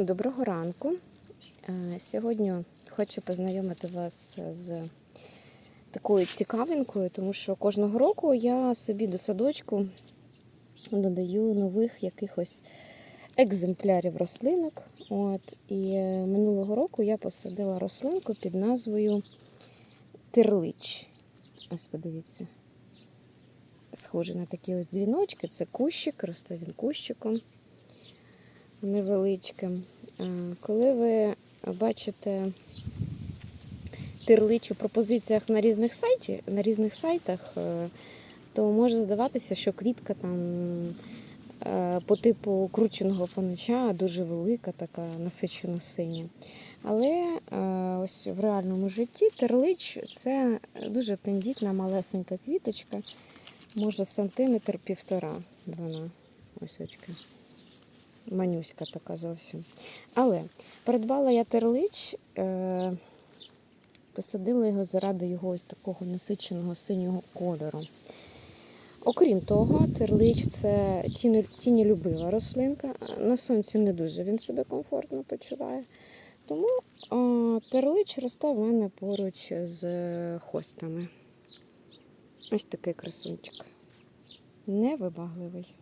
Доброго ранку. Е, Сьогодні хочу познайомити вас з такою цікавинкою, тому що кожного року я собі до садочку додаю нових якихось екземплярів рослинок. От, і е, минулого року я посадила рослинку під назвою Терлич. Ось подивіться. Схоже на такі ось дзвіночки. Це кущик, росте він кущиком невеличким. Е, Коли ви бачите тирлич у пропозиціях на різних сайті, на різних сайтах, е, то може здаватися, що квітка там е, по типу крученого понича дуже велика, така насичено синя. Але ось в реальному житті терлич це дуже тендітна малесенька квіточка, може сантиметр півтора вона. Ось очки манюська така зовсім. Але придбала я терлич, е, посадила його заради його ось такого насиченого синього кольору. Окрім того, терлич це тінелюбива рослинка. На сонці не дуже він себе комфортно почуває. Тому е, терлич росте в мене поруч з хостами. Ось такий красунчик. Невибагливий.